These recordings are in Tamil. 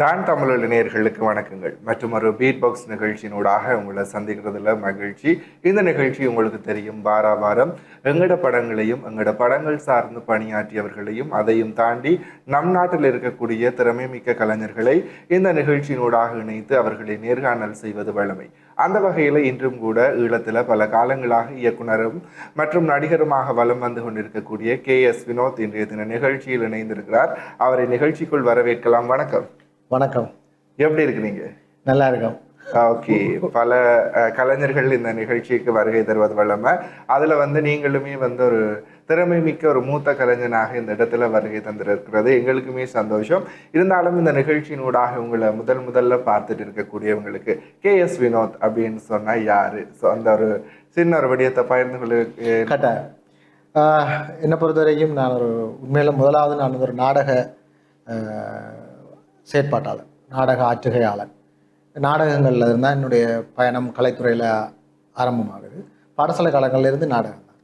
டான் தமிழ் இளைஞர்களுக்கு வணக்கங்கள். மற்றும் ஒரு பீட் பாக்ஸ் நிகழ்ச்சியினூடாக உங்களை சந்திக்கிறதுல மகிழ்ச்சி. இந்த நிகழ்ச்சி உங்களுக்கு தெரியும் வார வாரம். எங்கட படங்களையும் எங்கட படங்கள் சார்ந்து பணியாற்றியவர்களையும் அதையும் தாண்டி நம் நாட்டில் இருக்கக்கூடிய திறமை மிக்க கலைஞர்களை இந்த நிகழ்ச்சியினூடாக இணைத்து அவர்களை நேர்காணல் செய்வது வழமை. அந்த வகையில் இன்றும் கூட ஈழத்தில் பல காலங்களாக இயக்குனரும் மற்றும் நடிகருமாக வலம் வந்து கொண்டிருக்கக்கூடிய கே எஸ் வினோத் இன்றைய தின நிகழ்ச்சியில் இணைந்திருக்கிறார். அவரை நிகழ்ச்சிக்குள் வரவேற்கலாம். வணக்கம். வணக்கம். எப்படி இருக்கிறீங்க? நல்லா இருக்கோம். ஓகே. பல கலைஞர்கள் இந்த நிகழ்ச்சிக்கு வருகை தருவது வல்லம அதுல வந்து நீங்களுமே வந்து ஒரு திறமை மிக்க ஒரு மூத்த கலைஞனாக இந்த இடத்துல வருகை தந்திருக்கிறது. எங்களுக்குமே சந்தோஷம். இருந்தாலும் இந்த நிகழ்ச்சியினூடாக உங்களை முதல் முதல்ல பார்த்துட்டு இருக்கக்கூடியவங்களுக்கு கே எஸ் வினோத் அப்படின்னு சொன்னா யாரு? ஸோ அந்த ஒரு சின்ன ஒரு விடயத்தை பகிர்ந்து கொள்ள கட்டாயம். என்னை பொறுத்த வரைக்கும் நான் ஒரு உண்மையில முதலாவது நான் ஒரு நாடக செயற்பாட்டாளர் நாடக ஆற்றுகையாளர். நாடகங்களில் இருந்தால் என்னுடைய பயணம் கலைத்துறையில் ஆரம்பமாகுது. பாடசாலை காலங்களிலிருந்து நாடகம் தான்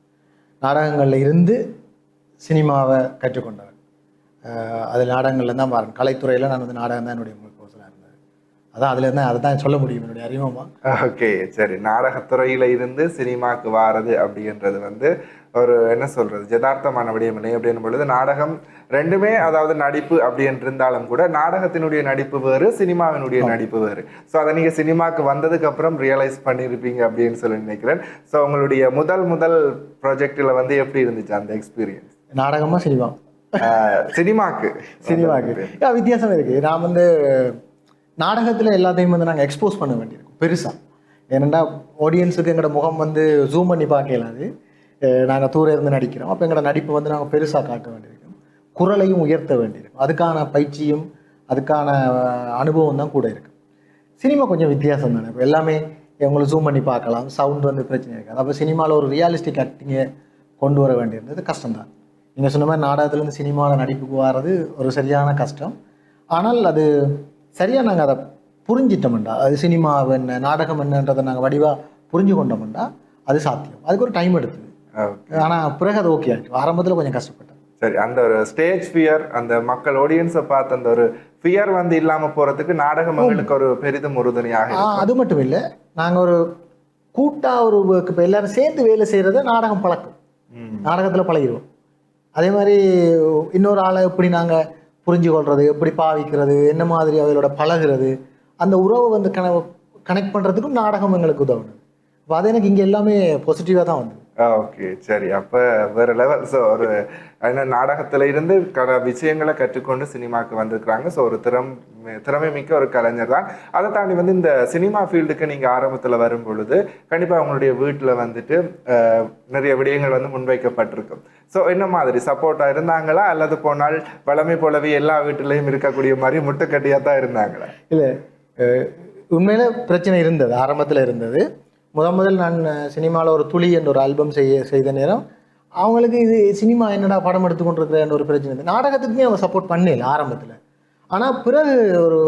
நாடகங்களில் இருந்து சினிமாவை கற்றுக்கொண்டவர். அது நாடகங்களில் தான் பாருங்க கலைத்துறையில் நான் வந்து நாடகம் தான் என்னுடைய கோர்ஸில் இருந்தது. அதான் அதுல இருந்து அதை தான் சொல்ல முடியும் என்னுடைய அறிமுகமாக ஓகே சரி. நாடகத்துறையில் இருந்து சினிமாவுக்கு வாரது அப்படின்றது வந்து ஒரு என்ன சொல்றது யதார்த்தமான விடயம் இல்லை அப்படின்னும் பொழுது நாடகம் ரெண்டுமே அதாவது நடிப்பு அப்படின்னு இருந்தாலும் கூட நாடகத்தினுடைய நடிப்பு வேறு சினிமாவினுடைய நடிப்பு வேறு. ஸோ அதை நீங்க சினிமாக்கு வந்ததுக்கு அப்புறம் ரியலைஸ் பண்ணியிருப்பீங்க அப்படின்னு சொல்லி நினைக்கிறேன். ஸோ உங்களுடைய முதல் முதல் ப்ராஜெக்டில் வந்து எப்படி இருந்துச்சு அந்த எக்ஸ்பீரியன்ஸ் நாடகமாக சினிமா? சினிமாக்கு. சினிமாக்கு. வித்தியாசம் இருக்கு. நான் வந்து நாடகத்தில் எல்லாத்தையும் வந்து நாங்கள் எக்ஸ்போஸ் பண்ண வேண்டியிருக்கும் பெருசாக ஏனெண்டா ஆடியன்ஸுக்கு எங்களோட முகம் வந்து ஜூம் பண்ணி பார்க்கலாது நாங்கள் தூரம் இருந்து நடிக்கிறோம். அப்போ எங்களோட நடிப்பை வந்து நாங்கள் பெருசாக காட்ட வேண்டியிருக்கும். குரலையும் உயர்த்த வேண்டியிருக்கும். அதுக்கான பயிற்சியும் அதுக்கான அனுபவம் தான் கூட இருக்கும் சினிமா கொஞ்சம் வித்தியாசம் தானே. இப்போ எல்லாமே உங்களை ஜூம் பண்ணி பார்க்கலாம். சவுண்ட் வந்து பிரச்சனை இருக்காது. அப்போ சினிமாவில் ஒரு ரியாலிஸ்டிக் ஆக்டிங்கை கொண்டு வர வேண்டியிருந்தது கஷ்டம்தான். நீங்கள் சொன்ன மாதிரி நாடகத்துலேருந்து சினிமாவில் நடிப்புக்கு வர்றது ஒரு சரியான கஷ்டம். ஆனால் அது சரியாக நாங்கள் அதை புரிஞ்சிட்டோம்டா அது சினிமா என்ன நாடகம் என்னன்றதை நாங்கள் வடிவாக புரிஞ்சு கொண்டோம்டா அது சாத்தியம். அதுக்கு ஒரு டைம் எடுத்தது. ஆனால் பிறகு அது ஓகே ஆகிட்டு ஆரம்பத்தில் கொஞ்சம் கஷ்டப்பட்டேன். சரி அந்த ஒரு ஸ்டேஜ் ஃபியர் அந்த மக்கள் ஆடியன்ஸை பார்த்து அந்த ஒரு ஃபியர் வந்து இல்லாம போறதுக்கு நாடகம் எங்களுக்கு ஒரு பெரிதும் உறுதுணையாக. அது மட்டும் இல்லை நாங்கள் ஒரு கூட்டாக ஒரு இப்போ எல்லாரும் சேர்ந்து வேலை செய்கிறத நாடகம் பழக்கம். நாடகத்தில் பழகிடுவோம் அதே மாதிரி இன்னொரு ஆளை எப்படி நாங்கள் புரிஞ்சு கொள்வது எப்படி பாவிக்கிறது என்ன மாதிரி அவங்களோட பழகுறது அந்த உறவை வந்து கன கனெக்ட் பண்ணுறதுக்கும் நாடகம் எங்களுக்கு உதவுது. அப்போ அது எனக்கு இங்கே எல்லாமே பாசிட்டிவாக தான் வந்தது. ஓகே. சரி அப்போ வேற லெவல் ஸோ ஒரு ஏன்னா நாடகத்துல இருந்து கல விஷயங்களை கற்றுக்கொண்டு சினிமாக்கு வந்திருக்கிறாங்க. ஸோ ஒரு திறம் திறமை மிக்க ஒரு கலைஞர் தான். அதை தாண்டி வந்து இந்த சினிமா ஃபீல்டுக்கு நீங்க ஆரம்பத்தில் வரும் பொழுது கண்டிப்பாக உங்களுடைய வீட்டில் வந்துட்டு நிறைய விடயங்கள் வந்து முன்வைக்கப்பட்டிருக்கும் ஸோ என்ன மாதிரி? சப்போர்ட்டாக இருந்தாங்களா? அல்லது போனால் வளமை போலவே எல்லா வீட்டிலையும் இருக்கக்கூடிய மாதிரி முட்டைக்கட்டியாக தான் இருந்தாங்களா? இல்லை உண்மையில பிரச்சனை இருந்தது. ஆரம்பத்தில் இருந்தது. முத முதல் நான் சினிமாவில் ஒரு துளி என்ற ஒரு ஆல்பம் செய்ய செய்த நேரம் அவங்களுக்கு இது சினிமா என்னடா படம் எடுத்துக்கொண்டிருக்கிறேன் ஒரு பிரச்சனை நாடகத்துக்குமே அவங்க சப்போர்ட் பண்ணல ஆரம்பத்தில். ஆனால் பிறகு ஒரு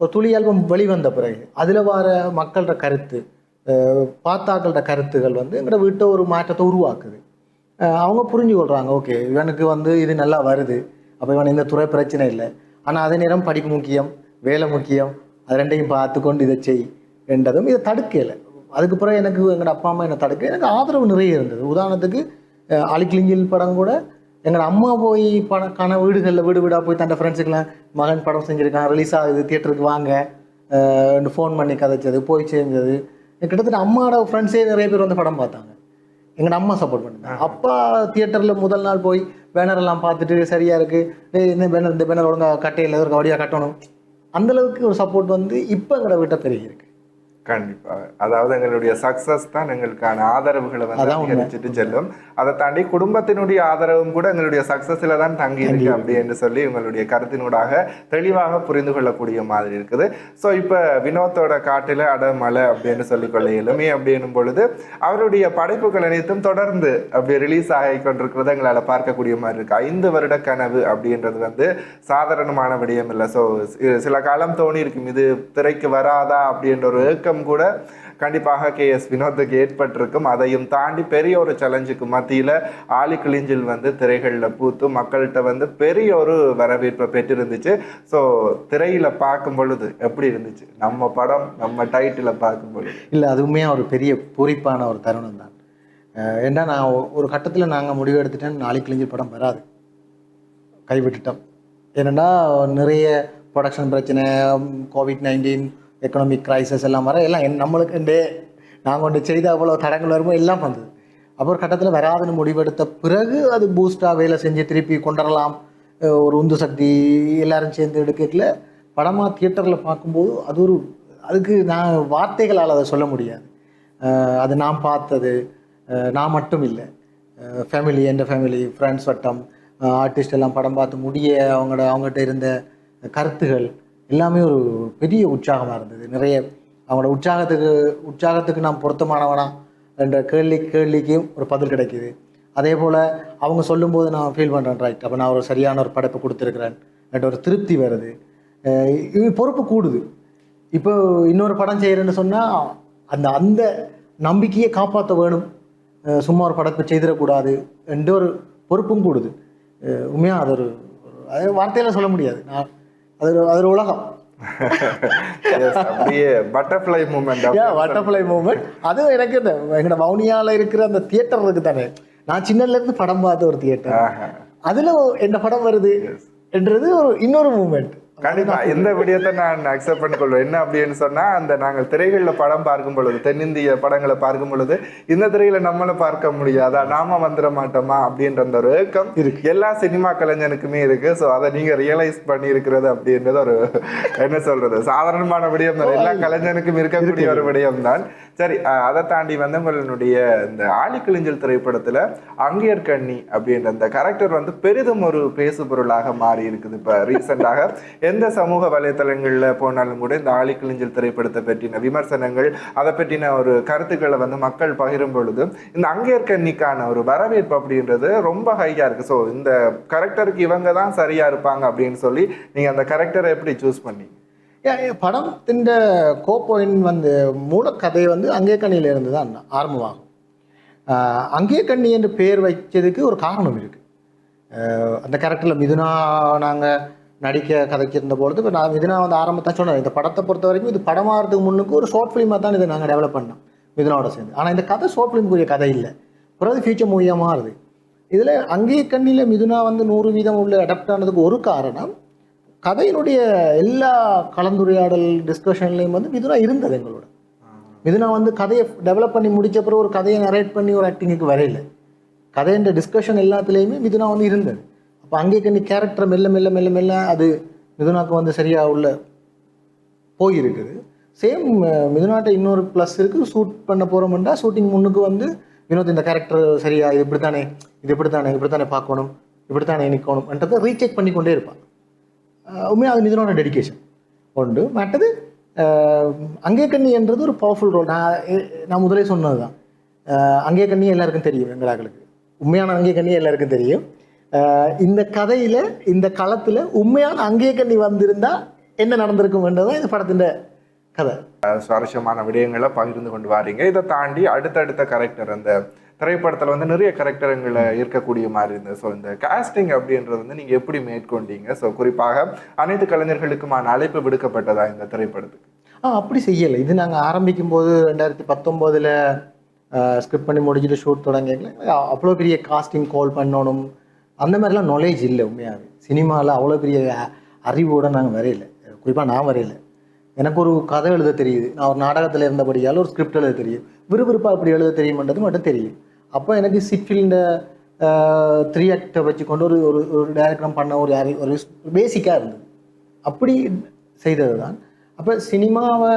ஒரு துளி ஆல்பம் வெளிவந்த பிறகு அதில் வர மக்கள்கிட்ட கருத்து அஹ், பார்த்தாக்கள்கிட்ட கருத்துகள் வந்து எங்களோட வீட்டை ஒரு மாற்றத்தை உருவாக்குது. அவங்க புரிஞ்சு கொள்கிறாங்க ஓகே இவனுக்கு வந்து இது நல்லா வருது. அப்போ இவன் இந்த துறை பிரச்சனை இல்லை. ஆனால் அதே நேரம் படிப்பு முக்கியம் வேலை முக்கியம். அது ரெண்டையும் பார்த்து கொண்டு இதை செய் என்றதும் இதை தடுக்கலை. அதுக்கு பிறகு எனக்கு எங்களோட அப்பா அம்மா என்னை தடுக்க எனக்கு ஆதரவு நிறைய இருந்தது. உதாரணத்துக்கு அலிக்கிளிங்கில் படம் கூட எங்களோட அம்மா போய் பணக்கான வீடுகளில் வீடு வீடாக போய் தன் ஃப்ரெண்ட்ஸுக்கெல்லாம் மகன் படம் செஞ்சுருக்கான் ரிலீஸ் ஆகுது தியேட்டருக்கு வாங்க ஃபோன் பண்ணி கதைச்சது போய் சேர்ந்தது. கிட்டத்தட்ட அம்மாவோட ஃப்ரெண்ட்ஸே நிறைய பேர் வந்து படம் பார்த்தாங்க. எங்கள் அம்மா சப்போர்ட் பண்ணாங்க அப்பா தியேட்டரில் முதல் நாள் போய் பேனர் எல்லாம் பார்த்துட்டு சரியா இருக்கு ஏய் இந்த பேனர் இந்த பேனர் ஒழுங்கா கட்டையில் ஒரு வடியாக கட்டணும். அந்த அளவுக்கு ஒரு சப்போர்ட் வந்து இப்போ எங்களோட வீட்டை பெருகி இருக்கு கண்டிப்பா. அதாவது எங்களுடைய சக்சஸ் தான் எங்களுக்கான ஆதரவுகளை வந்து. அதிகரிச்சுட்டு செல்லும். அதை தாண்டி குடும்பத்தினுடைய ஆதரவும் கூட எங்களுடைய சக்சஸ்ல தான் தங்கி இருக்கு அப்படி என்று சொல்லி உங்களுடைய கருத்தினூடாக தெளிவாக புரிந்து கொள்ளக்கூடிய மாதிரி இருக்குது. ஸோ இப்போ வினோத்தோட காட்டில அடமலை அப்படின்னு சொல்லிக் கொள்ள எளிமை அப்படின்னும் பொழுது அவருடைய படைப்புகள் அனைத்தும் தொடர்ந்து அப்படி ரிலீஸ் ஆகி கொண்டிருக்கிறத எங்களால் பார்க்கக்கூடிய மாதிரி இருக்கு. ஐந்து வருட கனவு அப்படின்றது வந்து சாதாரணமான விடயம் இல்லை ஸோ சில காலம் தோணி இருக்கும் இது திரைக்கு வராதா அப்படின்ற ஒரு ஏக்கம் ஏக்கம் கூட கண்டிப்பாக கே எஸ் வினோத்துக்கு ஏற்பட்டிருக்கும். அதையும் தாண்டி பெரிய ஒரு சேலஞ்சுக்கு மத்தியில் ஆலி கிளிஞ்சில் வந்து திரைகளில் பூத்து மக்கள்கிட்ட வந்து பெரிய ஒரு வரவேற்பை பெற்றிருந்துச்சு. ஸோ திரையில் பார்க்கும் பொழுது எப்படி இருந்துச்சு? நம்ம படம் நம்ம டைட்டில் பார்க்கும் பொழுது. இல்லை அதுவுமே ஒரு பெரிய பூரிப்பான ஒரு தருணம் தான். ஏன்னா நான் ஒரு கட்டத்தில் நாங்கள் முடிவு எடுத்துட்டேன் நாளைக்கு கிழிஞ்சு படம் வராது. கைவிட்டுட்டோம். என்னென்னா நிறைய ப்ரொடக்ஷன் பிரச்சனை கோவிட் நைன்டீன் எக்கனாமிக் கிரைசஸ் எல்லாம் வர எல்லாம் என் நம்மளுக்கு இந்த நாங்கள் ஒன்று செய்த அவ்வளோ தடங்கள் வரும்போது எல்லாம் வந்தது. அப்புறம் கட்டத்தில் வராதுன்னு முடிவெடுத்த பிறகு அது பூஸ்டாக வேலை செஞ்சு திருப்பி கொண்டுடலாம் ஒரு உந்து சக்தி எல்லாரும் சேர்ந்து எடுக்கல படமாக தியேட்டரில் பார்க்கும்போது அது ஒரு அதுக்கு நான் வார்த்தைகளால் அதை சொல்ல முடியாது. அது நான் பார்த்தது நான் மட்டும் இல்லை. ஃபேமிலி எந்த ஃபேமிலி ஃப்ரெண்ட்ஸ் வட்டம் ஆர்டிஸ்ட் எல்லாம் படம் பார்த்து முடிய அவங்களோட அவங்ககிட்ட இருந்த கருத்துகள் எல்லாமே ஒரு பெரிய உற்சாகமாக இருந்தது. நிறைய அவங்களோட உற்சாகத்துக்கு உற்சாகத்துக்கு நான் பொருத்தமானவனா என்ற கேள்வி கேள்விக்கும் ஒரு பதில் கிடைக்குது. அதே போல் அவங்க சொல்லும்போது நான் ஃபீல் பண்ணுறேன் ரைட் அப்போ நான் ஒரு சரியான ஒரு படைப்பு கொடுத்துருக்குறேன் என்ற ஒரு திருப்தி வருது. இது பொறுப்பு கூடுது. இப்போ இன்னொரு படம் செய்கிறேன்னு சொன்னால் அந்த அந்த நம்பிக்கையை காப்பாற்ற வேணும். சும்மா ஒரு படத்தை செய்திடக்கூடாது என்ற ஒரு பொறுப்பும் கூடுது. உண்மையாக அது ஒரு வார்த்தையில் சொல்ல முடியாது. நான் அது அது உலகம். அப்படியே பட்டர்ஃப்ளை மூமெண்ட் பட்டர்ஃப்ளை மூமெண்ட் அதுவும் எனக்கு இந்த எங்களோட வவுனியால இருக்கிற அந்த தியேட்டர் இருக்கு தானே. நான் சின்னதுல இருந்து படம் பார்த்த ஒரு தியேட்டர் அதுல என்ன படம் வருது? என்றது ஒரு இன்னொரு மூமெண்ட் கண்டிப்பா. இந்த விடயத்தை நான் அக்செப்ட் பண்ணிக்கொள்வேன். என்ன அப்படின்னு சொன்னா அந்த நாங்கள் திரைகளில் படம் பார்க்கும் பொழுது தென்னிந்திய படங்களை பார்க்கும் பொழுது இந்த திரையில நம்மளை பார்க்க முடியாதா? நாம வந்துட மாட்டோமா? அப்படின்ற அந்த ஒரு ஏக்கம் எல்லா சினிமா கலைஞனுக்குமே இருக்கு. ஸோ அதை நீங்க ரியலைஸ் பண்ணி இருக்கிறது அப்படின்றது ஒரு என்ன சொல்றது? சாதாரணமான விடயம் தான் எல்லா கலைஞனுக்கும் இருக்கக்கூடிய ஒரு விடயம் தான் சரி அதை தாண்டி வந்து உங்களுடைய இந்த ஆழிக்கிழிஞ்சல் திரைப்படத்தில் திரைப்படத்துல அங்கேயர் கண்ணி அப்படின்ற அந்த கேரக்டர் வந்து பெரிதும் ஒரு பேசு பொருளாக மாறி இருக்குது இப்போ ரீசெண்டாக எந்த சமூக வலைத்தளங்களில் போனாலும் கூட இந்த ஆழிக்கிழிஞ்சல் திரைப்படத்தை பற்றின விமர்சனங்கள் அதை பற்றின ஒரு கருத்துக்களை வந்து மக்கள் பகிரும் பொழுது இந்த அங்கேயர் கண்ணிக்கான ஒரு வரவேற்பு அப்படின்றது ரொம்ப ஹையாக இருக்குது ஸோ இந்த கரெக்டருக்கு இவங்க தான் சரியாக இருப்பாங்க அப்படின்னு சொல்லி நீங்கள் அந்த கேரக்டரை எப்படி சூஸ் பண்ணீங்க? படத்தின் கோப்போயின் வந்து மூலக்கதை வந்து அங்கே கண்ணியில இருந்து தான் ஆரம்பமாகும். அங்கே கண்ணி என்று பெயர் வைச்சதுக்கு ஒரு காரணம் இருக்குது அந்த கேரக்டரில் மிதுனா நாங்கள் நடிக்க கதைச்சிருந்த பொழுது இப்போ நான் மிதுனா வந்து ஆரம்பத்தான் சொன்னேன். இந்த படத்தை பொறுத்த வரைக்கும் இது படமாகிறதுக்கு முன்னுக்கு ஒரு ஷார்ட் ஃபிலிமாக தான் இதை நாங்கள் டெவலப் பண்ணோம் மிதுனாவோட சேர்ந்து. ஆனால் இந்த கதை ஷார்ட் ஃபிலிம்க்குரிய கதை இல்லை. பிறகு ஃபியூச்சர் மூவியாக மாறுது இதில் அங்கே கண்ணியில் மிதுனா வந்து நூறு வீதம் உள்ள அடாப்ட் ஆனதுக்கு ஒரு காரணம் கதையினுடைய எல்லா கலந்துரையாடல் டிஸ்கஷன்லையும் வந்து மிதுனா இருந்தது எங்களோட. மிதுனா வந்து கதையை டெவலப் பண்ணி முடிச்ச பிறகு ஒரு கதையை நரேட் பண்ணி ஒரு ஆக்டிங்குக்கு வரையில. கதைன்ற டிஸ்கஷன் எல்லாத்துலேயுமே மிதுனா வந்து இருந்தது. அப்போ அங்கே கண்ணி கேரக்டர் மெல்ல மெல்ல மெல்ல மெல்ல அது மிதுனாக்கு வந்து சரியாக உள்ள போயிருக்குது. சேம் மிதுனாட்ட இன்னொரு ப்ளஸ் இருக்குது ஷூட் பண்ண போகிறோம்னா ஷூட்டிங் முன்னுக்கு வந்து வினோத் இந்த கேரக்டர் சரியா இது இப்படித்தானே இது இப்படித்தானே இப்படித்தானே பார்க்கணும் இப்படித்தானே நிற்கணும்ன்றதை ரீசெக் பண்ணி கொண்டே இருப்பான். உண்மையாக அது இதனோட டெடிகேஷன் உண்டு. மற்றது அங்கே கண்ணி என்றது ஒரு பவர்ஃபுல் ரோல் நான் நான் முதலே சொன்னது தான் அங்கே கண்ணி எல்லாருக்கும் தெரியும் எங்களாக்களுக்கு உண்மையான அங்கே கண்ணி எல்லாருக்கும் தெரியும். இந்த கதையில் இந்த களத்தில் உண்மையான அங்கே கண்ணி வந்திருந்தால் என்ன நடந்திருக்கும்ன்றது தான் இந்த படத்தின் கதை. சுவாரஸ்யமான விடயங்களை பகிர்ந்து கொண்டு வாரீங்க. இதை தாண்டி அடுத்தடுத்த கரெக்டர் அந்த திரைப்படத்தில் வந்து நிறைய கரெக்டருங்களை இருக்கக்கூடிய மாதிரி இருந்தது. ஸோ இந்த காஸ்டிங் அப்படின்றது வந்து நீங்கள் எப்படி மேற்கொண்டீங்க? ஸோ குறிப்பாக அனைத்து கலைஞர்களுக்குமான அழைப்பு விடுக்கப்பட்டதா இந்த திரைப்படத்துக்கு? ஆ அப்படி செய்யலை. இது நாங்கள் ஆரம்பிக்கும் போது ரெண்டாயிரத்தி பத்தொம்போதில் ஸ்கிரிப்ட் பண்ணி முடிச்சுட்டு ஷூட் தொடங்கல அவ்வளோ பெரிய காஸ்டிங் கால் பண்ணணும். அந்த மாதிரிலாம் நாலேஜ் இல்லை உண்மையாகவே சினிமாவில் அவ்வளோ பெரிய அறிவோட நாங்கள் வரையலை. குறிப்பாக நான் வரையலை. எனக்கு ஒரு கதை எழுத தெரியுது. நான் ஒரு நாடகத்தில் இருந்தபடியால் ஒரு ஸ்கிரிப்ட் எழுத தெரியும். விறுவிறுப்பாக அப்படி எழுத தெரியுமன்றது மட்டும் தெரியும். அப்போ எனக்கு சிட்ஃபீல்ட த்ரீ ஆக்டை வச்சுக்கொண்டு ஒரு ஒரு ஒரு டேரக்டரம் பண்ண ஒரு ஒரு பேசிக்காக இருந்தது. அப்படி செய்தது தான் அப்போ சினிமாவை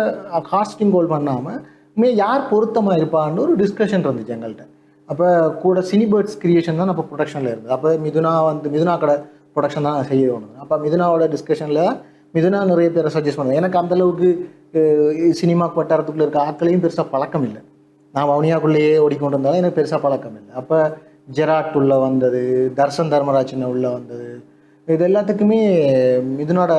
காஸ்டிங் கோல் பண்ணாமல் மே யார் பொருத்தமாக இருப்பான்னு ஒரு டிஸ்கஷன் இருந்துச்சு எங்கள்கிட்ட அப்போ கூட சினிபேர்ட்ஸ் கிரியேஷன் தான் அப்போ ப்ரொடக்ஷனில் இருந்தது. அப்போ மிதுனா வந்து மிதுனா கடை ப்ரொடக்ஷன் தான் செய்ய அப்போ மிதுனாவோட டிஸ்கஷனில் மிதுனா நிறைய பேரை சஜஸ்ட் பண்ணுவேன் எனக்கு அந்தளவுக்கு சினிமா வட்டாரத்துக்குள்ள இருக்க ஆட்களையும் பெருசாக பழக்கம் இல்லை. நான் வவுனியாக்குள்ளேயே ஓடிக்கொண்டு இருந்தாலும் எனக்கு பெருசாக பழக்கம் இல்லை. அப்போ ஜெராட் உள்ள வந்தது தர்சன் தர்மராஜன் உள்ள வந்தது இது எல்லாத்துக்குமே மிதுனோட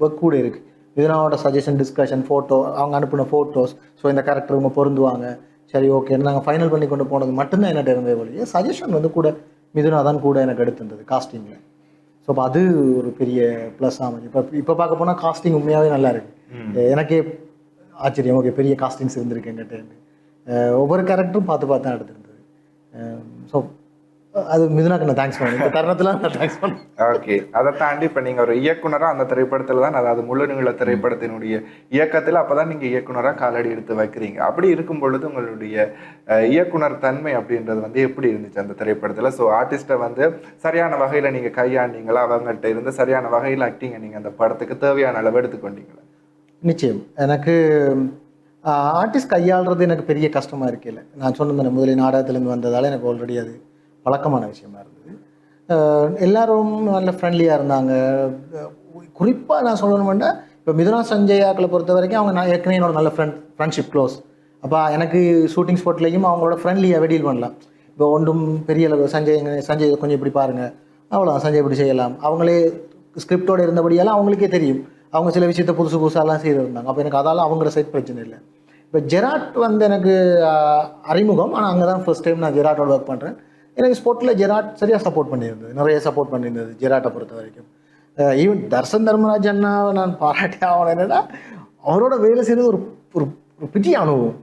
ஒர்க் கூட இருக்குது இதனோட சஜஷன் டிஸ்கஷன் ஃபோட்டோ அவங்க அனுப்பின ஃபோட்டோஸ் ஸோ இந்த கேரக்டர் இவங்க பொருந்துவாங்க. சரி ஓகே நாங்கள் ஃபைனல் பண்ணி கொண்டு போனது மட்டும்தான் என்கிட்ட இருந்தே வழியே சஜஷன் வந்து கூட மிதுனா தான் கூட எனக்கு எடுத்திருந்தது காஸ்டிங்கில் ஸோ அப்போ அது ஒரு பெரிய ப்ளஸ் ஆமாம் இப்போ இப்போ பார்க்க போனால் காஸ்டிங் உண்மையாகவே நல்லா இருக்கு. எனக்கே ஆச்சரியம். ஓகே பெரிய காஸ்டிங்ஸ் இருந்திருக்கு என்கிட்ட அஹ் ஒவ்வொரு கேரக்டரும் பார்த்து பார்த்து தான் எடுத்திருந்தது. ஸோ அது மிதுனாக்கு நான் தேங்க்ஸ் பண்ணேன். இந்த தருணத்தில் நான் தேங்க்ஸ் பண்ணேன். ஓகே அதை தாண்டி இப்போ நீங்கள் ஒரு இயக்குனரா அந்த திரைப்படத்தில் தான் அதாவது முழு நீள திரைப்படத்தினுடைய இயக்கத்தில் அப்போ தான் நீங்கள் இயக்குனராக காலடி எடுத்து வைக்கிறீங்க. அப்படி இருக்கும் பொழுது உங்களுடைய இயக்குனர் தன்மை அப்படின்றது வந்து எப்படி இருந்துச்சு அந்த திரைப்படத்தில்? ஸோ ஆர்டிஸ்ட்டை வந்து சரியான வகையில் நீங்கள் கையாண்டீங்களா? அவங்கள்ட்ட இருந்து சரியான வகையில் ஆக்டிங்கை நீங்கள் அந்த படத்துக்கு தேவையான அளவு எடுத்துக்கொண்டீங்களா? நிச்சயம். எனக்கு ஆர்டிஸ்ட் கையாளுறது எனக்கு பெரிய கஷ்டமாக இருக்கல நான் சொன்னது முதலில் நாடகத்துலேருந்து வந்ததால் எனக்கு ஆல்ரெடி அது பழக்கமான விஷயமா இருந்தது. எல்லாரும் நல்ல ஃப்ரெண்ட்லியாக இருந்தாங்க. குறிப்பாக நான் சொல்லணும்னா இப்போ மிதுனா சஞ்சயாக்களை பொறுத்த வரைக்கும் அவங்க நான் ஏற்கனவே என்னோட நல்ல ஃப்ரெண்ட் ஃப்ரெண்ட்ஷிப் க்ளோஸ் அப்போ எனக்கு ஷூட்டிங் ஸ்பாட்லேயும் அவங்களோட ஃப்ரெண்ட்லியாக வெடியில் பண்ணலாம். இப்போ ஒன்றும் பெரிய அளவு சஞ்சய் சஞ்சய் கொஞ்சம் இப்படி பாருங்கள் அவ்வளோ சஞ்சய் இப்படி செய்யலாம். அவங்களே ஸ்கிரிப்டோடு இருந்தபடியால் அவங்களுக்கே தெரியும். அவங்க சில விஷயத்த புதுசு புதுசாலாம் செய்திருந்தாங்க. அப்போ எனக்கு அதால் அவங்கள சைட் பிரச்சனை இல்லை. இப்போ ஜெராட் வந்து எனக்கு அறிமுகம். ஆனால் அங்கே தான் ஃபர்ஸ்ட் டைம் நான் ஜெராட்டோட ஒர்க் பண்ணுறேன் எனக்கு ஸ்போர்ட்டில் ஜெராட் சரியாக சப்போர்ட் பண்ணியிருந்தது. நிறைய சப்போர்ட் பண்ணியிருந்தது ஜெராட்டை பொறுத்த வரைக்கும். ஈவன் தர்சன் தர்மராஜ் அண்ணாவை நான் பாராட்டி ஆகணும். என்னென்னா அவரோட வேலை செய்கிறது ஒரு ஒரு ஒரு அனுபவம்.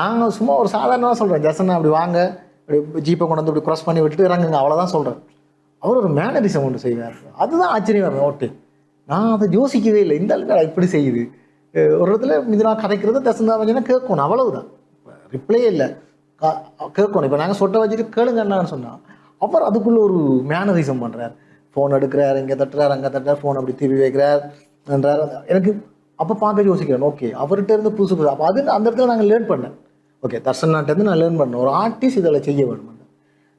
நாங்கள் சும்மா ஒரு சாதாரணமாக சொல்கிறேன் ஜசன் அப்படி வாங்க. அப்படி ஜீப்பை கொண்டு வந்து இப்படி க்ராஸ் பண்ணி விட்டுட்டு இறங்குங்க. அவ்வளோதான் சொல்கிறேன் அவர் ஒரு மேனரிசம் ஒன்று செய்வார். அதுதான் ஆச்சரியமாக ஓகே. நான் அதை யோசிக்கவே இல்லை. இந்த அளவுக்கு இப்படி செய்யுது. ஒரு இடத்துல மிதுனா கதைக்கிறது தசந்தாவஞ்சனா கேட்கணும். அவ்வளவுதான். ரிப்ளே இல்லை. கேட்கணும். இப்போ நாங்கள் சொட்டை வச்சுட்டு கேளுங்க என்னன்னு சொன்னால் அவர் அதுக்குள்ள ஒரு மேனரிசம் பண்ணுறார் ஃபோன் எடுக்கிறார் இங்கே தட்டுறார் அங்கே தட்டுறார் ஃபோன் அப்படி திருப்பி வைக்கிறார் என்றார். எனக்கு அப்போ பார்க்க யோசிக்கிறேன். ஓகே அவர்கிட்ட இருந்து புதுசு புதுசு. அப்போ அது அந்த இடத்துல நாங்கள் லேர்ன் பண்ணேன். ஓகே தர்சனாட்டேருந்து நான் லேர்ன் பண்ணேன். ஒரு ஆர்டிஸ்ட் இதில் செய்ய வேணும்?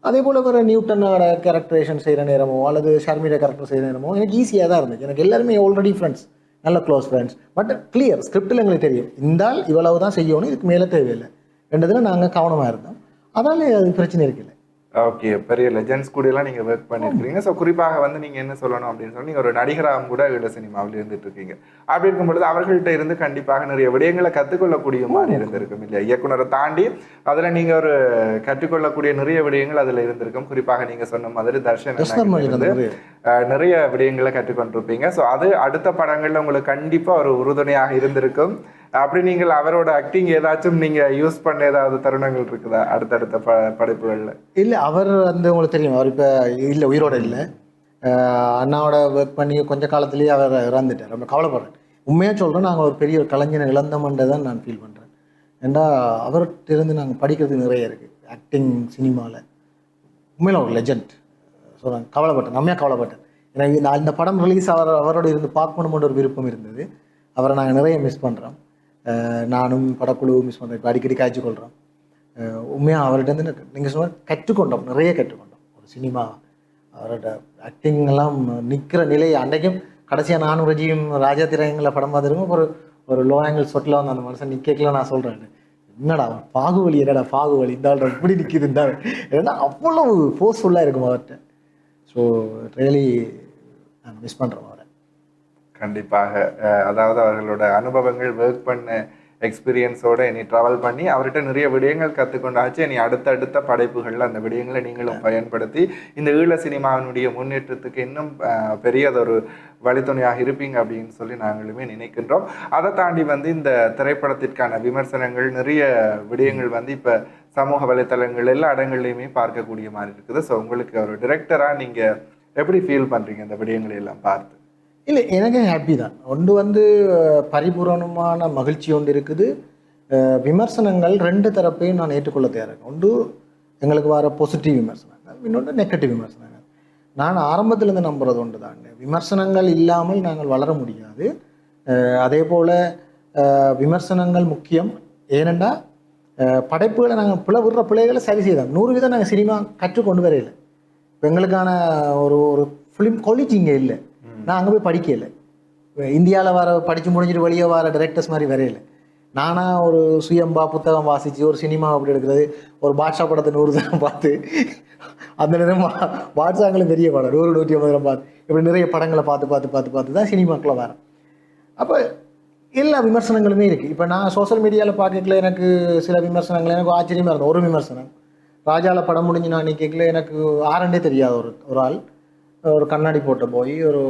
அதே போல் ஒரு நியூட்டனோட கேரக்டரேஷன் செய்கிற நேரமோ அல்லது ஷர்மியோட கேரக்டர் செய்கிற நேரமோ எனக்கு ஈஸியாக தான் இருந்துச்சு. எனக்கு எல்லாருமே ஆல்ரெடி ஃப்ரெண்ட்ஸ் நல்ல க்ளோஸ் ஃப்ரெண்ட்ஸ் பட் கிளியர் ஸ்கிரிப்டில் எங்களுக்கு தெரியும். இந்தால் இவ்வளவு தான் செய்யணும் இதுக்கு மேலே தேவையில்லை. ரெண்டுதில் நாங்கள் கவனமாக இருந்தோம். அதனால் அது பிரச்சனை இருக்குல்ல. ஓகே பெரிய லெஜண்ட்ஸ் கூட எல்லாம் நீங்க ஒர்க் பண்ணிருக்கீங்க ஸோ குறிப்பாக வந்து நீங்க என்ன சொல்லணும் அப்படின்னு சொல்லி நீங்க ஒரு நடிகராகவும் கூட ஈழ சினிமாவில் இருந்துட்டு இருக்கீங்க அப்படி இருக்கும் பொழுது அவர்கள்ட்ட இருந்து கண்டிப்பாக நிறைய விடயங்களை கற்றுக்கொள்ளக்கூடிய மாதிரி இருந்திருக்கும் இல்லையா? இயக்குனரை தாண்டி அதுல நீங்க ஒரு கற்றுக்கொள்ளக்கூடிய நிறைய விடயங்கள் அதுல இருந்திருக்கும். குறிப்பாக நீங்க சொன்ன மாதிரி தர்ஷன் நிறைய. விடயங்களை கற்றுக்கொண்டிருப்பீங்க. ஸோ அது அடுத்த படங்கள்ல உங்களுக்கு கண்டிப்பா ஒரு உறுதுணையாக இருந்திருக்கும். அப்படி நீங்கள் அவரோட ஆக்டிங் ஏதாச்சும் நீங்க யூஸ் பண்ண ஏதாவது தருணங்கள் இருக்குதா? அடுத்தடுத்த ப படைப்புகளில்? இல்லை அவர் வந்து உங்களுக்கு தெரியும். அவர் இப்போ இல்லை உயிரோட இல்லை. அண்ணாவோட ஒர்க் பண்ணி கொஞ்ச காலத்துலேயே அவர் இறந்துட்டார். ரொம்ப கவலைப்படுறேன். உண்மையாக சொல்கிறேன் நாங்கள் ஒரு பெரிய ஒரு கலைஞனை இழந்தோம்ன்றதை தான் நான் ஃபீல் பண்ணுறேன் ஏண்டா அவர்கிட்ட இருந்து நாங்கள் படிக்கிறது நிறைய இருக்குது ஆக்டிங் சினிமாவில் உண்மையில் ஒரு லெஜண்ட் ஸோ நான் கவலைப்பட்டேன். நம்மையாக கவலைப்பட்டேன். எனக்கு நான் இந்த படம் ரிலீஸ் அவர் அவரோட இருந்து பார்க்கணுமென்ற ஒரு விருப்பம் இருந்தது. அவரை நாங்கள் நிறைய மிஸ் பண்ணுறோம் நானும் படக்குழு மிஸ் பண்ணுறோம் இப்போ அடிக்கடி காய்ச்சி கொள்கிறோம் உண்மையாக அவர்கிட்ட வந்து நீங்கள் சொன்ன கற்றுக்கொண்டோம். நிறைய கற்றுக்கொண்டோம். ஒரு சினிமா அவரோட ஆக்டிங் எல்லாம் நிற்கிற நிலை அன்றைக்கும் கடைசியாக நானும் ரஜியும் ராஜா திரையங்களில் படம் பார்த்துருக்கோம் ஒரு ஒரு லோ ஆங்கிள் சொட்டில் வந்து அந்த மனுஷன் நிற்கலாம் நான் சொல்கிறேன் என்னடா அவன் பாகுவலி என்னடா பாகுவலி இந்த ஆள் இப்படி நிற்கிது இந்த ஆள். ஏன்னா அவ்வளவு ஃபோர்ஸ்ஃபுல்லாக இருக்கும் அவர்கிட்ட. ஸோ ரியலி நாங்கள் மிஸ் பண்ணுறோம் கண்டிப்பாக. அதாவது அவர்களோட அனுபவங்கள் ஒர்க் பண்ண எக்ஸ்பீரியன்ஸோட இனி ட்ராவல் பண்ணி அவர்கிட்ட நிறைய விடயங்கள் கற்றுக்கொண்டாச்சு இனி அடுத்தடுத்த படைப்புகளில் அந்த விடயங்களை நீங்களும் பயன்படுத்தி இந்த ஈழ சினிமாவினுடைய முன்னேற்றத்துக்கு இன்னும் பெரியதொரு வழித்துணையாக இருப்பீங்க அப்படின்னு சொல்லி நாங்களுமே நினைக்கின்றோம். அதை தாண்டி வந்து இந்த திரைப்படத்திற்கான விமர்சனங்கள் நிறைய விடயங்கள் வந்து இப்போ சமூக வலைத்தளங்கள் எல்லா இடங்கள்லையுமே பார்க்கக்கூடிய மாதிரி இருக்குது. ஸோ உங்களுக்கு ஒரு டிரெக்டராக நீங்கள் எப்படி ஃபீல் பண்ணுறீங்க இந்த விடயங்களை எல்லாம் பார்த்து. இல்லை எனக்கு ஹாப்பி தான். ஒன்று வந்து பரிபூரணமான மகிழ்ச்சி ஒன்று இருக்குது. விமர்சனங்கள் ரெண்டு தரப்பையும் நான் ஏற்றுக்கொள்ள தயாராக. ஒன்று எங்களுக்கு வர பாசிட்டிவ் விமர்சனங்கள். இன்னொன்று நெகட்டிவ் விமர்சனங்கள். நான் ஆரம்பத்திலேருந்து நம்புறது ஒன்று தான் விமர்சனங்கள் இல்லாமல் நாங்கள் வளர முடியாது. அதே போல் விமர்சனங்கள் முக்கியம். ஏனெண்டா படைப்புகளை நாங்கள் பிழை விடுற பிள்ளைகளை சரி செய்தோம் நூறு வீதம் நாங்கள் சினிமா கற்றுக்கொண்டு வரையில. இப்போ எங்களுக்கான ஒரு ஒரு ஃபிலிம் குவாலிட்டி இங்கே இல்லை. நான் அங்கே போய் படிக்கல. இந்தியாவில் வர படித்து முடிஞ்சிட்டு வெளியே வர டைரக்டர்ஸ் மாதிரி வரையல நானாக ஒரு சுயம்பா புத்தகம் வாசித்து ஒரு சினிமா அப்படி எடுக்கிறது ஒரு பாட்ஷா படத்தை நூறு தரம் பார்த்து அந்த நேரம் பாட்ஷாங்களும் பெரிய படம் நூறு நூற்றி ஐம்பது தரம் பார்த்து இப்படி நிறைய படங்களை பார்த்து பார்த்து பார்த்து பார்த்து தான் சினிமாக்குள்ளே வரேன் அப்போ எல்லா விமர்சனங்களுமே இருக்குது இப்போ நான் சோஷியல் மீடியாவில் பார்க்கல எனக்கு சில விமர்சனங்கள் எனக்கு ஆச்சரியமாக இருந்தது ஒரு விமர்சனம். ராஜாவில் படம் முடிஞ்சு நான் கேட்கல எனக்கு ஆரண்டே தெரியாத ஒரு ஒரு ஆள். ஒரு கண்ணாடி போட்டு போய் ஒரு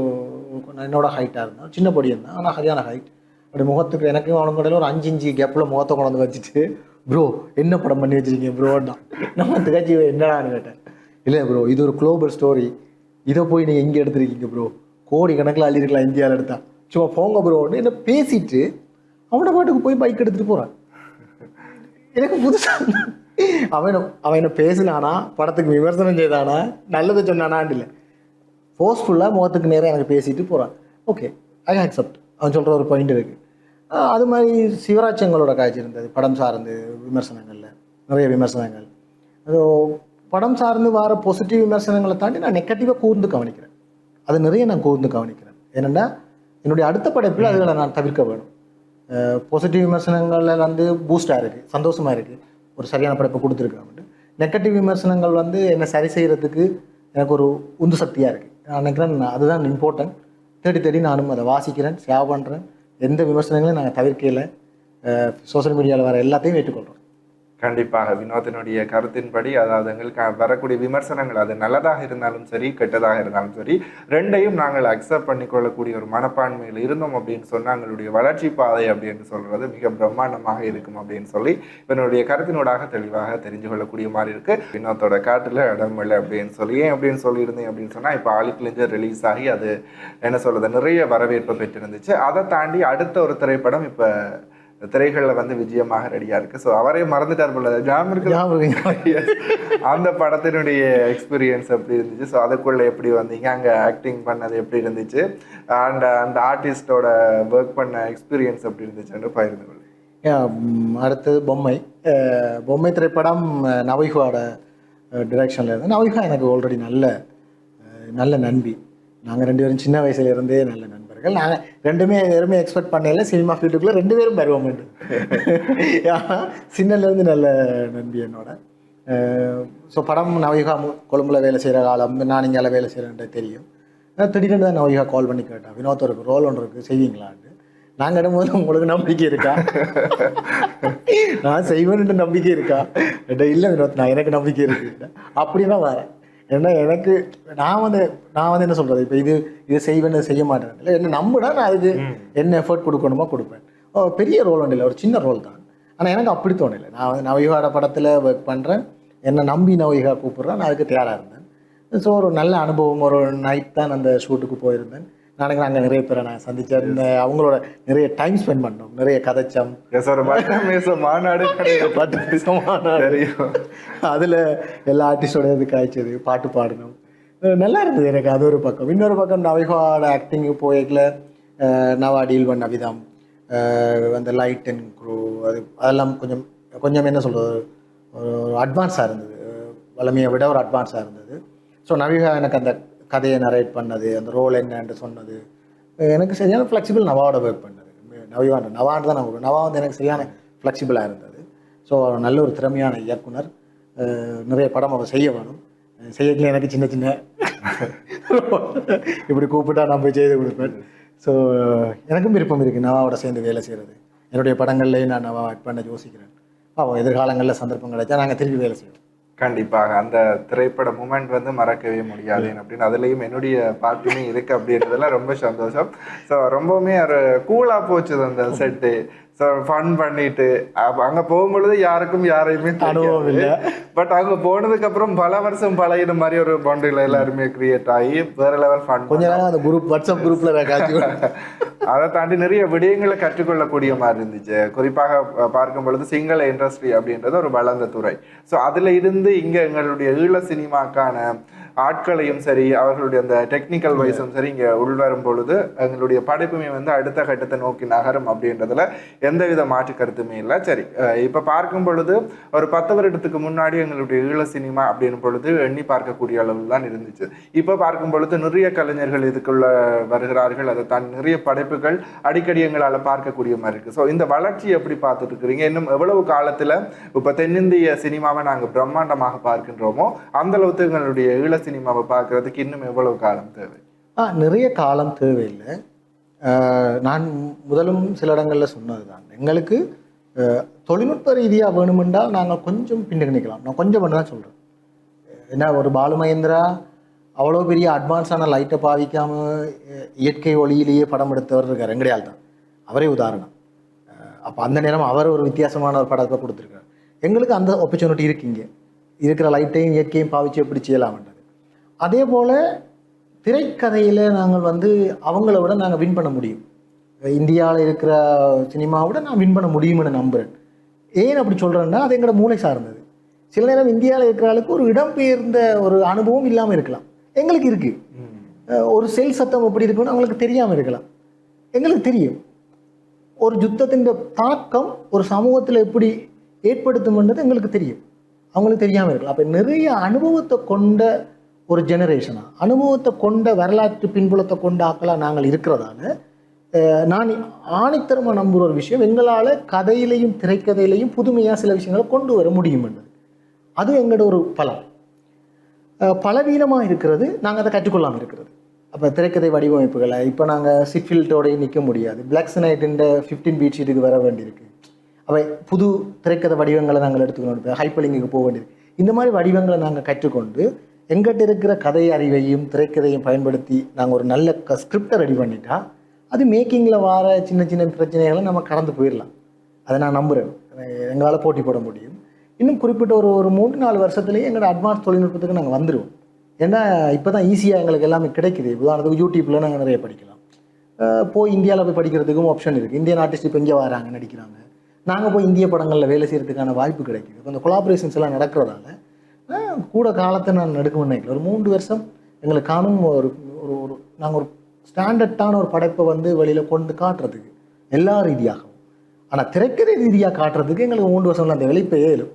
என்னோட ஹைட்டாக இருந்தான் சின்ன பொடி இருந்தான் ஆனால் சரியான ஹைட் அப்படி முகத்துக்கு எனக்கும் அவனுக்கு இடையில ஒரு அஞ்சு இஞ்சி கேப்பில் முகத்தை கொண்டு வந்து வச்சுட்டு ப்ரோ என்ன படம் பண்ணி வச்சிருக்கீங்க ப்ரோன்னா நம்ம திகாச்சி என்னடான்னு கேட்டேன். இல்லை ப்ரோ இது ஒரு குளோபல் ஸ்டோரி இதை போய் நீங்கள் எங்கே எடுத்திருக்கீங்க ப்ரோ கோடி கணக்கில் அள்ளிருக்கலாம் இந்தியாவில் எடுத்தா. சும்மா போங்க ப்ரோன்னு என்ன பேசிட்டு அவனை பாட்டுக்கு போய் பைக் எடுத்துகிட்டு போகிறான் எனக்கு புதுசா அவன் அவன் பேசலானா படத்துக்கு விமர்சனம் செய்தானா நல்லதை சொன்னானான்னு இல்லை. ஃபோர்ஸ்ஃபுல்லாக முகத்துக்கு நேரம் எனக்கு பேசிட்டு போகிறான் ஓகே ஐ அக்செப்ட் அவன் சொல்கிற ஒரு பாயிண்ட் இருக்குது அது மாதிரி சிவராஜ் செங்கலோட காட்சி இருந்தது படம் சார்ந்து விமர்சனங்களில். நிறைய விமர்சனங்கள். அது படம் சார்ந்து வர பாசிட்டிவ் விமர்சனங்களை தாண்டி நான் நெகட்டிவாக கூர்ந்து கவனிக்கிறேன். அது நிறைய நான் கூர்ந்து கவனிக்கிறேன். ஏனென்னா என்னுடைய அடுத்த படைப்பில் அதுகளை நான் தவிர்க்க வேணும். பாசிட்டிவ் விமர்சனங்கள் வந்து பூஸ்டாக இருக்குது சந்தோஷமாக இருக்குது ஒரு சரியான படைப்பை கொடுத்துருக்காங்க நெகட்டிவ் விமர்சனங்கள் வந்து என்னை சரி செய்கிறதுக்கு எனக்கு ஒரு உந்து சக்தியாக இருக்குது நான் நினைக்கிறேன் நான் அதுதான் இம்பார்ட்டன்ட் தேடி தேடி நானும் அதை வாசிக்கிறேன் சேவ் பண்ணுறேன் எந்த விமர்சனங்களையும் நாங்கள் தவிர்க்கல சோஷியல் மீடியாவில் வர எல்லாத்தையும் ஏற்றுக்கொள்கிறோம் கண்டிப்பாக வினோத்தினுடைய கருத்தின்படி அதாவது எங்களுக்கு வரக்கூடிய விமர்சனங்கள் அது நல்லதாக இருந்தாலும் சரி கெட்டதாக இருந்தாலும் சரி ரெண்டையும் நாங்கள் அக்செப்ட் பண்ணிக்கொள்ளக்கூடிய ஒரு மனப்பான்மையில் இருந்தோம் அப்படின்னு சொன்னால் எங்களுடைய வளர்ச்சி பாதை அப்படின்னு சொல்கிறது மிக பிரம்மாண்டமாக இருக்கும் அப்படின்னு சொல்லி இவனுடைய கருத்தினூடாக தெளிவாக தெரிஞ்சு கொள்ளக்கூடிய மாதிரி இருக்குது வினோத்தோட காட்டில் இடம் இல்லை அப்படின்னு சொல்லி ஏன் அப்படின்னு சொல்லியிருந்தேன் அப்படின்னு சொன்னால் இப்போ ஆலிக்கிலிஞ்சர் ரிலீஸ் ஆகி அது என்ன சொல்கிறது நிறைய வரவேற்பு பெற்றிருந்துச்சு. அதை தாண்டி அடுத்த ஒரு திரைப்படம் இப்போ திரைகளில் வந்து விஜயமாக ரெடியா இருக்கு. ஸோ அவரே மறந்துட்டார் போல. ஞாபகம் இருக்கு. அந்த படத்தினுடைய எக்ஸ்பீரியன்ஸ் எப்படி இருந்துச்சு? ஸோ அதுக்குள்ள எப்படி வந்தீங்க? அங்கே ஆக்டிங் பண்ணது எப்படி இருந்துச்சு? அண்ட் அந்த ஆர்டிஸ்டோட ஒர்க் பண்ண எக்ஸ்பீரியன்ஸ் எப்படி இருந்துச்சுன்னு பகிர்ந்து ம், அடுத்தது பொம்மை. பொம்மை திரைப்படம் அஹ், நவிகாவோட டிரெக்ஷனில் இருந்து நவிகா எனக்கு ஆல்ரெடி நல்ல நல்ல நண்பி. நாங்கள் ரெண்டு பேரும் சின்ன வயசுல இருந்தே நல்ல நண்பர்கள் நாங்கள் ரெண்டுமே எதுவுமே எக்ஸ்பெக்ட் பண்ணல. சினிமா ஃபீல்டுக்குள்ளே ரெண்டு பேரும் வருவோம் சின்னலேருந்து நல்ல நண்பி என்னோட. ஸோ படம் நவிகா மு- கொழும்புல வேலை செய்கிற காலம் நான் இங்கே வேலை செய்கிறேன்ட்டு தெரியும். திடீர்னு தான் நவிகா கால் பண்ணி கேட்டேன். வினோத் ஒரு ரோல் ஒன்று இருக்குது செய்வீங்களான்னு நாங்கள் இடும்போது உங்களுக்கு நம்பிக்கை இருக்கா? நான் செய்வேன்ட்டு நம்பிக்கை இருக்கா? இல்லை வினோத் நான் எனக்கு நம்பிக்கை இருக்கு. அப்படின்னா வரேன். ஏன்னா எனக்கு நான் வந்து நான் வந்து என்ன சொல்றது? இப்போ இது இது செய்வேன்னு செய்ய மாட்டேன். இல்லை என்ன நம்பினா நான் அதுக்கு என்ன எஃபர்ட் கொடுக்கணுமோ கொடுப்பேன். பெரிய ரோல் ஒன்றும் இல்லை. ஒரு சின்ன ரோல் தான். ஆனால் எனக்கு அப்படி தோணலை. நான் வந்து நவயுகாட படத்தில் ஒர்க் பண்ணுறேன் என்னை நம்பி நவயுகா கூப்பிட்றேன் நான் அதுக்கு தயாராக இருந்தேன். ஸோ ஒரு நல்ல அனுபவம். ஒரு நைட் தான் அந்த ஷூட்டுக்கு போயிருந்தேன். நானுங்க அங்கே நிறைய பேரை நான் சந்திச்சேன். இந்த அவங்களோட நிறைய டைம் ஸ்பெண்ட் பண்ணோம். நிறைய கதைச்சம். மாநாடு தெரியும். அதில் எல்லா ஆர்டிஸ்டோட இது காய்ச்சது. பாட்டு பாடணும். நல்லா இருந்தது எனக்கு. அது ஒரு பக்கம். இன்னொரு பக்கம் நவிகாவோட ஆக்டிங்கு போயக்கில் நவா டீல் பண்ண விதம். அந்த லைட் அண்ட் க்ரூ அது அதெல்லாம் கொஞ்சம் கொஞ்சம் என்ன சொல்கிறது ஒரு அட்வான்ஸாக இருந்தது. வளமையை விட ஒரு அட்வான்ஸாக இருந்தது. ஸோ நவிகா எனக்கு அந்த கதையை நரேட் பண்ணது அந்த ரோல் என்னன்னு சொன்னது. எனக்கு சரியான ஃப்ளெக்சிபிள் நவாவோட ஒர்க் பண்ணது. நவிவான் நவான் தான் நான் நவா வந்து எனக்கு சரியான ஃப்ளெக்சிபிளாக இருந்தது. ஸோ நல்ல ஒரு திறமையான இயக்குனர். நிறைய படம் அவர் செய்ய வேணும். அஹ் எனக்கு சின்ன சின்ன இப்படி கூப்பிட்டா நான் போய் செய்து கொடுப்பேன். ஸோ எனக்கும் விருப்பம் இருக்குது நவாவோட சேர்ந்து வேலை செய்கிறது என்னுடைய படங்கள்லேயும் நான் நவா ஆக்ட் பண்ண யோசிக்கிறேன். பாவம் எதிர்காலங்களில் சந்தர்ப்பம் கிடைச்சா நாங்கள் திருப்பி வேலை செய்வோம். கண்டிப்பாக. அந்த திரைப்பட மூமெண்ட் வந்து மறக்கவே முடியாது அப்படின்னு அதுலேயும் என்னுடைய பாட்டுமே இருக்கு அப்படின்றதுல ரொம்ப சந்தோஷம். ஸோ ரொம்பவுமே ஒரு கூலாக போச்சுது அந்த செட்டு ஃபன் பண்ணிட்டு அங்க போகும்பொழுது யாருக்கும் யாரையுமே அனுபவம் இல்ல. பட் அங்க போனதுக்கு அப்புறம் பல வருஷம் பழகின மாதிரி ஒரு பாண்டுல எல்லாருமே கிரியேட் ஆகி வேற லெவல் ஃபன் கொஞ்ச நேரம் அந்த குரூப் வாட்ஸ்அப் குரூப்பில் காட்சி அதை தாண்டி நிறைய விடயங்களை கற்றுக்கொள்ளக்கூடிய மாதிரி இருந்துச்சு. குறிப்பாக பார்க்கும் பொழுது சிங்கள இண்டஸ்ட்ரி அப்படின்றது ஒரு வளர்ந்த துறை. ஸோ அதுல இருந்து இங்க எங்களுடைய ஈழ சினிமாக்கான ஆட்களையும் சரி அவர்களுடைய அந்த டெக்னிக்கல் வைஸும் சரி இங்க உள்வரும் பொழுது எங்களுடைய படைப்புமே வந்து அடுத்த கட்டத்தை நோக்கி நகரும் அப்படின்றதுல எந்தவித மாற்று கருத்துமே இல்லை. சரி இப்ப பார்க்கும் பொழுது ஒரு பத்து வருடத்துக்கு முன்னாடி எங்களுடைய ஈழ சினிமா அப்படின் பொழுது எண்ணி பார்க்கக்கூடிய அளவில் தான் இருந்துச்சு. இப்ப பார்க்கும் பொழுது நிறைய கலைஞர்கள் இதுக்குள்ள வருகிறார்கள் அதை தான் நிறைய படைப்புகள் அடிக்கடி எங்களால் பார்க்கக்கூடிய மாதிரி இருக்கு. ஸோ இந்த வளர்ச்சி எப்படி பார்த்துட்டு இருக்கிறீங்க இன்னும் எவ்வளவு காலத்துல இப்ப தென்னிந்திய சினிமாவை நாங்க பிரம்மாண்டமாக பார்க்கின்றோமோ அந்த அளவுக்கு எங்களுடைய ஈழ சினிமாவை பார்க்கறதுக்கு இன்னும் எவ்வளவு காலம் தேவை? ஆ நிறைய காலம் தேவையில்லை. நான் முதலும் சில இடங்களில் சொன்னது தான் எங்களுக்கு அஹ், தொழில்நுட்ப ரீதியாக வேணுமென்றால் நாங்கள் கொஞ்சம் பின்னுக்கு நிற்கலாம் நான் கொஞ்சம் மட்டும் தான் சொல்கிறேன் ஏன்னா ஒரு பாலு மகேந்திரா அவ்வளோ பெரிய அட்வான்ஸான லைட்டை பாவிக்காமல் இயற்கை ஒளியிலேயே படம் எடுத்தவர் இருக்கார். எங்கடையால் தான். அவரே உதாரணம். அப்போ அந்த நேரம் அவர் ஒரு வித்தியாசமான ஒரு படத்தை கொடுத்துருக்காரு. எங்களுக்கு அந்த ஆப்பர்ச்சுனிட்டி இருக்குங்க இருக்கிற லைட்டையும் இயற்கையும் பாவிச்சு எப்படி செய்யலாம்ன்றது அதே போல் திரைக்கதையில் நாங்கள் வந்து அவங்கள விட நாங்கள் வின் பண்ண முடியும். இந்தியாவில் இருக்கிற சினிமாவை விட நான் வின் பண்ண முடியும்னு நம்புகிறேன் ஏன் அப்படி சொல்கிறேன்னா அது எங்களோட மூளை சார்ந்தது. சில நேரம் இந்தியாவில் இருக்கிற ஆளுக்கு ஒரு இடம்பெயர்ந்த ஒரு அனுபவம் இல்லாமல் இருக்கலாம். எங்களுக்கு இருக்குது ஒரு செல் சத்தம் எப்படி இருக்குன்னு அவங்களுக்கு தெரியாமல் இருக்கலாம். எங்களுக்கு தெரியும். ஒரு யுத்தத்தின் தாக்கம் ஒரு சமூகத்தில் எப்படி ஏற்படுத்தும்ன்றது எங்களுக்கு தெரியும். அவங்களுக்கு தெரியாமல் இருக்கலாம். அப்போ நிறைய அனுபவத்தை கொண்ட ஒரு ஜெனரேஷனாக அனுபவத்தை கொண்ட வரலாற்று பின்புலத்தை கொண்ட ஆக்களாக நாங்கள் இருக்கிறதால நான் ஆணித்தரமாக நம்புகிற ஒரு விஷயம் எங்களால் கதையிலையும் திரைக்கதையிலையும் புதுமையாக சில விஷயங்களை கொண்டு வர முடியும்ன்றது அது எங்களோட ஒரு பலம். பலவீனமாக இருக்கிறது நாங்கள் அதை கற்றுக்கொள்ளாமல் இருக்கிறது. அப்போ திரைக்கதை வடிவமைப்புகளை இப்போ நாங்கள் சிட்ஃபீல்டோடய நிற்க முடியாது. பிளாக் நைட்டின் ஃபிஃப்டீன் பீட் ஷீட்டுக்கு வர வேண்டியிருக்கு. அவை புது திரைக்கதை வடிவங்களை நாங்கள் எடுத்துக்கணும் ஹைப்பலிங்குக்கு போக வேண்டியிருக்கு. இந்த மாதிரி வடிவங்களை நாங்கள் கற்றுக்கொண்டு எங்கிட்ட இருக்கிற கதை அறிவையும் திரைக்கதையும் பயன்படுத்தி நாங்கள் ஒரு நல்ல க ஸ்கிரிப்டை ரெடி பண்ணிட்டா அது மேக்கிங்கில் வர சின்ன சின்ன பிரச்சனைகளை நம்ம கடந்து போயிடலாம். அதை நான் நம்புகிறேன் எங்களால் போட்டி போட முடியும். இன்னும் குறிப்பிட்ட ஒரு ஒரு மூணு நாலு வருஷத்துலேயே எங்களோட அட்வான்ஸ் தொழில்நுட்பத்துக்கு நாங்கள் வந்துடுவோம் ஏன்னா இப்போ தான் ஈஸியாக எங்களுக்கு எல்லாமே கிடைக்குது. உதாரணத்துக்கு யூடியூப்பில் நாங்கள் நிறைய படிக்கலாம். போய் இந்தியாவில் போய் படிக்கிறதுக்கும் ஆப்ஷன் இருக்குது இந்தியன் ஆர்டிஸ்ட் இப்போ இங்கே வராங்க நடிக்கிறாங்க. நாங்கள் போய் இந்திய படங்களில் வேலை செய்கிறதுக்கான வாய்ப்பு கிடைக்குது. இப்போ இந்த கொலாபரேஷன்ஸ் எல்லாம் நடக்கிறதால கூட காலத்தை நான் நினைக்கல ஒரு மூன்று வருஷம் எங்களுக்கு காணும் ஒரு ஒரு ஒரு நாங்கள் ஒரு ஸ்டாண்டர்டான ஒரு படைப்பை வந்து வெளியில் கொண்டு காட்டுறதுக்கு எல்லா ரீதியாகவும். ஆனால் திரைக்கதை ரீதியாக காட்டுறதுக்கு எங்களுக்கு மூன்று வருஷம்ல அந்த வெளிப்பே ஏழும்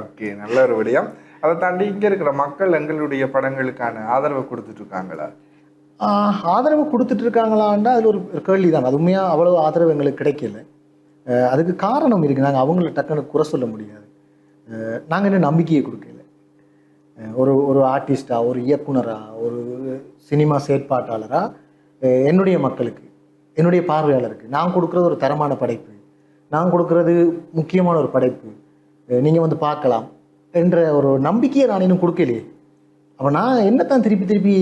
ஓகே நல்ல ஒரு விடயம். அதை தாண்டி இங்க இருக்கிற மக்கள் எங்களுடைய படங்களுக்கான ஆதரவை கொடுத்துட்டு இருக்காங்களா ஆதரவு கொடுத்துட்டு இருக்காங்களாண்டா அதில் ஒரு கேள்வி தான் அது உண்மையாக அவ்வளோ ஆதரவு எங்களுக்கு கிடைக்கல. அதுக்கு காரணம் இருக்குது நாங்கள் அவங்கள டக்குன்னு குறை சொல்ல முடியாது. நாங்கள் இன்னும் நம்பிக்கையை கொடுக்கல. ஒரு ஒரு ஆர்டிஸ்டாக ஒரு இயக்குனராக ஒரு சினிமா செயற்பாட்டாளராக என்னுடைய மக்களுக்கு என்னுடைய பார்வையாளருக்கு நான் கொடுக்குறது ஒரு தரமான படைப்பு நான் கொடுக்குறது முக்கியமான ஒரு படைப்பு நீங்கள் வந்து பார்க்கலாம் என்ற ஒரு நம்பிக்கையை நான் இன்னும் கொடுக்கலையே. அப்போ நான் என்னத்தான் திருப்பி திருப்பி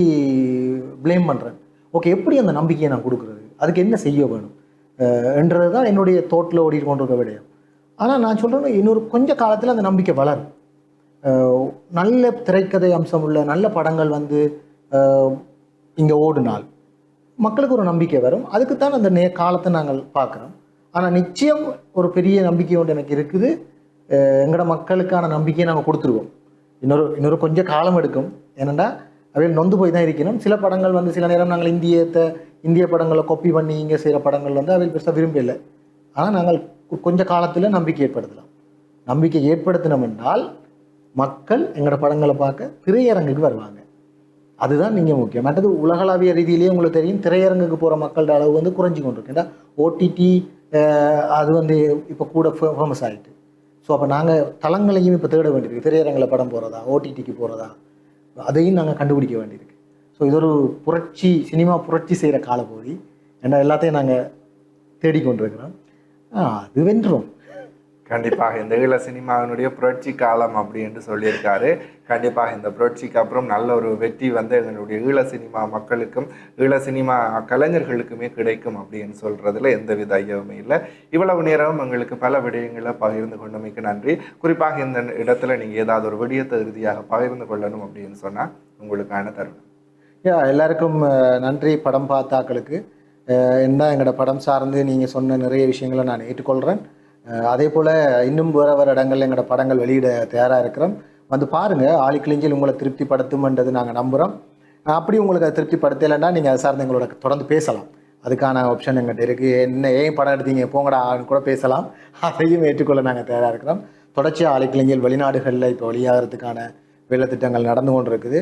ப்ளேம் பண்ணுறேன் ஓகே எப்படி அந்த நம்பிக்கையை நான் கொடுக்குறது? அதுக்கு என்ன செய்ய வேணும்? என்றது தான் என்னுடைய தோட்டில் ஓடி கொண்டிருக்க விடயம். ஆனால் நான் சொல்கிறேன் இன்னொரு கொஞ்ச காலத்தில் அந்த நம்பிக்கை வளரும். நல்ல திரைக்கதை அம்சம் உள்ள நல்ல படங்கள் வந்து இங்கே ஓடினால் மக்களுக்கு ஒரு நம்பிக்கை வரும். அதுக்கு தான் அந்த நே காலத்தை நாங்கள் பார்க்குறோம். ஆனால் நிச்சயம் ஒரு பெரிய நம்பிக்கை ஒன்று எனக்கு இருக்குது. எங்களோட மக்களுக்கான நம்பிக்கையை நாங்கள் கொடுத்துருவோம். இன்னொரு இன்னொரு கொஞ்சம் காலம் எடுக்கும். ஏனெண்டா அவையில் நொந்து போய் தான் இருக்கணும். சில படங்கள் வந்து சில நேரம் நாங்கள் இந்தியத்தை இந்திய படங்களை கொப்பி பண்ணி இங்கே செய்கிற படங்கள் வந்து அவையில் பெருசாக விரும்பலை ஆனால் நாங்கள் கொஞ்ச காலத்தில் நம்பிக்கை ஏற்படுத்தலாம். நம்பிக்கை ஏற்படுத்தினோம் என்றால் மக்கள் எங்களோட படங்களை பார்க்க திரையரங்குக்கு வருவாங்க. அதுதான் நீங்கள் முக்கியம். மற்றது உலகளாவிய ரீதியிலேயே உங்களுக்கு தெரியும் திரையரங்குக்கு போகிற மக்களோட அளவு வந்து குறைஞ்சி கொண்டிருக்கு. ஏன்னா ஓடிடி அது வந்து இப்போ கூட ஃபேமஸ் ஆகிட்டு ஸோ அப்போ நாங்கள் தளங்களையும் இப்போ தேட வேண்டியிருக்கு. திரையரங்கில் படம் போகிறதா ஓடிடிக்கு போகிறதா அதையும் நாங்கள் கண்டுபிடிக்க வேண்டியிருக்கு. ஸோ இது ஒரு புரட்சி சினிமா புரட்சி செய்கிற காலப்பகுதி. ஏன்னா எல்லாத்தையும் நாங்கள் தேடிக்கொண்டிருக்கிறோம். அது வென்றோம். கண்டிப்பாக இந்த ஈழ சினிமாவினுடைய புரட்சி காலம் அப்படி என்று சொல்லியிருக்காரு. கண்டிப்பாக இந்த புரட்சிக்கு அப்புறம் நல்ல ஒரு வெற்றி வந்து எங்களுடைய ஈழ சினிமா மக்களுக்கும் ஈழ சினிமா கலைஞர்களுக்குமே கிடைக்கும் அப்படின்னு சொல்றதுல எந்தவித ஐயமுமே இல்லை. இவ்வளவு நேரம் எங்களுக்கு பல விடயங்களை பகிர்ந்து கொண்டமைக்கு நன்றி. குறிப்பாக இந்த இடத்துல நீங்க ஏதாவது ஒரு விடயத்தை இறுதியாக பகிர்ந்து கொள்ளணும் அப்படின்னு சொன்னா உங்களுக்கான தருணம். யா எல்லாருக்கும் நன்றி. படம் பார்த்தாக்களுக்கு. என்ன எங்களோட படம் சார்ந்து நீங்கள் சொன்ன நிறைய விஷயங்களை நான் ஏற்றுக்கொள்கிறேன் அதே போல் இன்னும் வேறு வேறு இடங்கள்ல எங்களோட படங்கள் வெளியிட தயாராக இருக்கிறோம். வந்து பாருங்கள் ஆளிக்கிழிஞ்சில் உங்களை திருப்திப்படுத்தும்ன்றது நாங்கள் நம்புகிறோம் அப்படி உங்களுக்கு அதை திருப்திப்படுத்தலைன்னா நீங்கள் அதை சார்ந்து எங்களோட தொடர்ந்து பேசலாம். அதுக்கான ஆப்ஷன் எங்கிட்ட இருக்குது என்ன ஏன் படம் எடுத்தீங்க போங்கடான்னு கூட பேசலாம். அதையும் ஏற்றுக்கொள்ள நாங்கள் தயாராக இருக்கிறோம். தொடர்ச்சியாக ஆலைக்கிளைஞர் வெளிநாடுகளில் இப்போ வெளியாகிறதுக்கான வேலைத்திட்டங்கள் நடந்து கொண்டு இருக்குது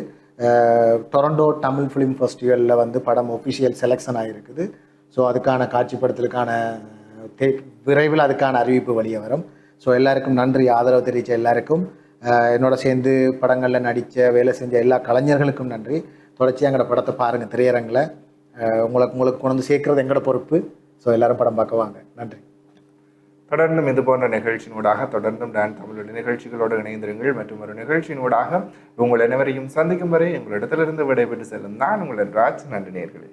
டொரண்டோ தமிழ் ஃபிலிம் ஃபெஸ்டிவலில் வந்து படம் ஒஃபிஷியல் செலெக்ஷன் ஆகிருக்குது ஸோ அதுக்கான காட்சிப்படுத்தலுக்கான தே- விரைவில் அதுக்கான அறிவிப்பு வெளியே வரும். ஸோ எல்லாருக்கும் நன்றி ஆதரவு தெரிவித்த எல்லாருக்கும். என்னோட சேர்ந்து படங்களில் நடித்த வேலை செஞ்ச எல்லா கலைஞர்களுக்கும் நன்றி. தொடர்ச்சியாக எங்களோட படத்தை பாருங்கள் திரையரங்கில். உங்களுக்கு உங்களுக்கு கொண்டு வந்து சேர்க்கறது எங்களோட பொறுப்பு. ஸோ எல்லோரும் படம் பார்க்க வாங்க. நன்றி. தொடர்ந்தும் இது போன்ற நிகழ்ச்சியினூடாக தொடர்ந்தும் டான் தமிழுடைய நிகழ்ச்சிகளோடு இணைந்திருங்கள். மற்றும் ஒரு நிகழ்ச்சியினூடாக உங்கள் அனைவரையும் சந்திக்கும் வரை உங்களிடத்திலிருந்து விடைபெற்று செல்லும் நான் உங்கள் ராஜ் நன்றி நேர்களே